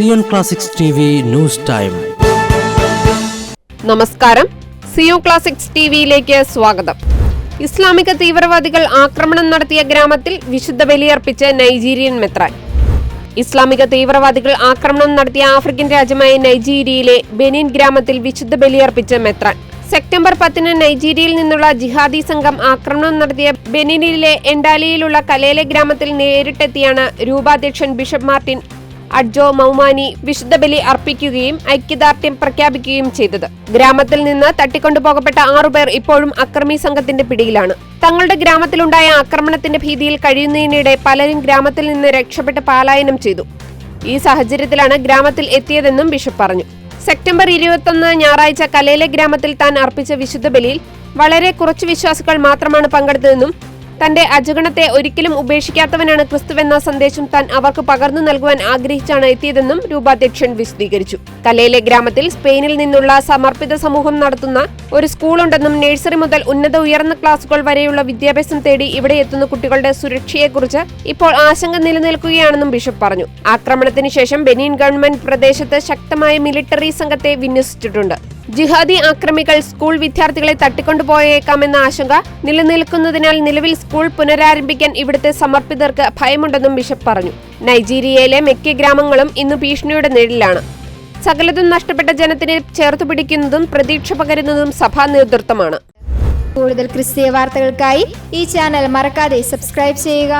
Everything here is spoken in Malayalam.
Zion Classics news time. നമസ്കാരം. സിയോ ക്ലാസിക്സ് ടിവിയിലേക്ക് സ്വാഗതം. ഇസ്ലാമിക തീവ്രവാദികൾ ആക്രമണം നടത്തിയ ഗ്രാമത്തിൽ വിശുദ്ധ ബലിയർപ്പിച്ച് നൈജീരിയൻ മെത്രാൻ. ഇസ്ലാമിക തീവ്രവാദികൾ ആക്രമണം നടത്തിയ ആഫ്രിക്കൻ രാജ്യമായ നൈജീരിയയിലെ ബെനിൻ ഗ്രാമത്തിൽ വിശുദ്ധ ബലിയർപ്പിച്ച് മെത്രാൻ. സെപ്റ്റംബർ പത്തിന് നൈജീരിയയിൽ നിന്നുള്ള ജിഹാദി സംഘം ആക്രമണം നടത്തിയ ബെനിനിലെ എൻഡാലിയിലുള്ള കലേലെ ഗ്രാമത്തിൽ നേരിട്ടെത്തിയാണ് രൂപാധ്യക്ഷൻ ബിഷപ്പ് മാർട്ടിൻ അഡ്ജോ മൗമാനി വിശുദ്ധ ബലി അർപ്പിക്കുകയും ഐക്യദാർഢ്യം പ്രഖ്യാപിക്കുകയും ചെയ്തത്. ഗ്രാമത്തിൽ നിന്ന് തട്ടിക്കൊണ്ടുപോകപ്പെട്ട ആറുപേർ ഇപ്പോഴും അക്രമി സംഘത്തിന്റെ പിടിയിലാണ്. തങ്ങളുടെ ഗ്രാമത്തിലുണ്ടായ ആക്രമണത്തിന്റെ ഭീതിയിൽ കഴിയുന്നതിനിടെ പലരും ഗ്രാമത്തിൽ നിന്ന് രക്ഷപ്പെട്ട് പലായനം ചെയ്തു. ഈ സാഹചര്യത്തിലാണ് ഗ്രാമത്തിൽ എത്തിയതെന്നും ബിഷപ്പ് പറഞ്ഞു. സെപ്റ്റംബർ ഇരുപത്തൊന്ന് ഞായറാഴ്ച കലേലെ ഗ്രാമത്തിൽ താൻ അർപ്പിച്ച വിശുദ്ധ ബലിയിൽ വളരെ കുറച്ച് വിശ്വാസികൾ മാത്രമാണ് പങ്കെടുത്തതെന്നും തന്റെ അജഗണത്തെ ഒരിക്കലും ഉപേക്ഷിക്കാത്തവനാണ് ക്രിസ്തുവെന്ന സന്ദേശം താൻ അവർക്ക് പകർന്നു നൽകുവാൻ ആഗ്രഹിച്ചാണ് എത്തിയതെന്നും രൂപാധ്യക്ഷൻ വിശദീകരിച്ചു. കലയിലെ ഗ്രാമത്തിൽ സ്പെയിനിൽ നിന്നുള്ള സമർപ്പിത സമൂഹം നടത്തുന്ന ഒരു സ്കൂളുണ്ടെന്നും നഴ്സറി മുതൽ ഉന്നത ഉയർന്ന ക്ലാസുകൾ വരെയുള്ള വിദ്യാഭ്യാസം തേടി ഇവിടെ എത്തുന്ന കുട്ടികളുടെ സുരക്ഷയെക്കുറിച്ച് ഇപ്പോൾ ആശങ്ക നിലനിൽക്കുകയാണെന്നും ബിഷപ്പ് പറഞ്ഞു. ആക്രമണത്തിന് ശേഷം ബെനീൻ ഗവൺമെന്റ് പ്രദേശത്ത് ശക്തമായ മിലിറ്ററി സംഘത്തെ വിന്യസിച്ചിട്ടുണ്ട്. ജിഹാദി ആക്രമികൾ സ്കൂൾ വിദ്യാർത്ഥികളെ തട്ടിക്കൊണ്ടുപോയേക്കാമെന്ന ആശങ്ക നിലനിൽക്കുന്നതിനാൽ നിലവിൽ സ്കൂൾ പുനരാരംഭിക്കാൻ ഇവിടുത്തെ സമർപ്പിതർക്ക് ഭയമുണ്ടെന്നും ബിഷപ്പ് പറഞ്ഞു. നൈജീരിയയിലെ മിക്ക ഗ്രാമങ്ങളും ഇന്ന് ഭീഷണിയുടെ നിഴലിലാണ്. സകലതും നഷ്ടപ്പെട്ട ജനത്തിനെ ചേർത്തു പിടിക്കുന്നതും പ്രതീക്ഷ പകരുന്നതും സഭാ നേതൃത്വമാണ്. കൂടുതൽ ക്രിസ്തീയ വാർത്തകൾക്കായി ഈ ചാനൽ മറക്കാതെ സബ്സ്ക്രൈബ് ചെയ്യുക.